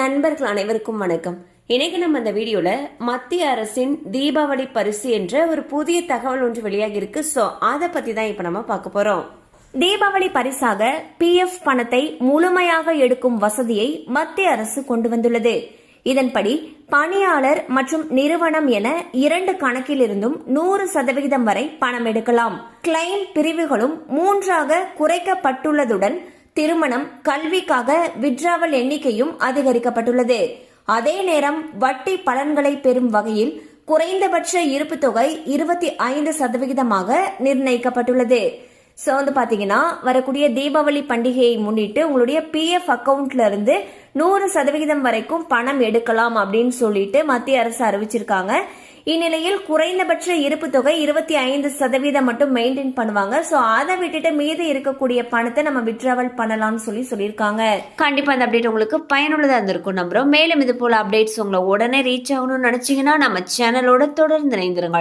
நண்பர்கள் அனைவருக்கும் வணக்கம். இன்னைக்கு நம்ம இந்த வீடியோல மத்திய அரசின் தீபாவளி பரிசு என்ற ஒரு புதிய தகவல் ஒன்று வெளியாகி இருக்கு. சோ அதை பத்தி தான் இப்ப நம்ம பார்க்க போறோம். தீபாவளி பரிசாக பிஎஃப் பணத்தை முழுமையாக எடுக்கும் வசதியை மத்திய அரசு கொண்டு வந்துள்ளது. இதன்படி பணியாளர் மற்றும் நிறுவனம் என இரண்டு கணக்கிலிருந்தும் நூறு சதவிகிதம் வரை பணம் எடுக்கலாம். கிளைம் பிரிவுகளும் மூன்றாக குறைக்கப்பட்டுள்ளதுடன் திருமணம் கல்விக்காக விட்ராவல் எண்ணிக்கையும் அதிகரிக்கப்பட்டுள்ளது. அதே நேரம் வட்டி பலன்களை பெறும் வகையில் குறைந்தபட்ச இருப்பு தொகை இருபத்தி ஐந்து சதவிகிதமாக நிர்ணயிக்கப்பட்டுள்ளது. ஸோ வந்து பார்த்தீங்கன்னா வரக்கூடிய தீபாவளி பண்டிகையை முன்னிட்டு உங்களுடைய பிஎஃப் அக்கவுண்ட்ல இருந்து நூறு சதவிகிதம் வரைக்கும் பணம் எடுக்கலாம் அப்படின்னு சொல்லிட்டு மத்திய அரசு அறிவிச்சிருக்காங்க. இந்நிலையில் குறைந்தபட்ச இருப்பு தொகை இருபத்தி ஐந்து சதவீதம் மட்டும் மெயின்டைன் பண்ணுவாங்க. ஸோ அதை விட்டுட்டு மீது இருக்கக்கூடிய பணத்தை நம்ம விட்ராவல் பண்ணலாம்னு சொல்லி சொல்லியிருக்காங்க. கண்டிப்பா அந்த அப்டேட் உங்களுக்கு பயனுள்ளதா இருந்திருக்கும் நம்புறோம். மேலும் இது போல அப்டேட்ஸ் உங்களை உடனே ரீச் ஆகணும்னு நினைச்சீங்கன்னா நம்ம சேனலோட தொடர்ந்து இணைந்திருங்கள்.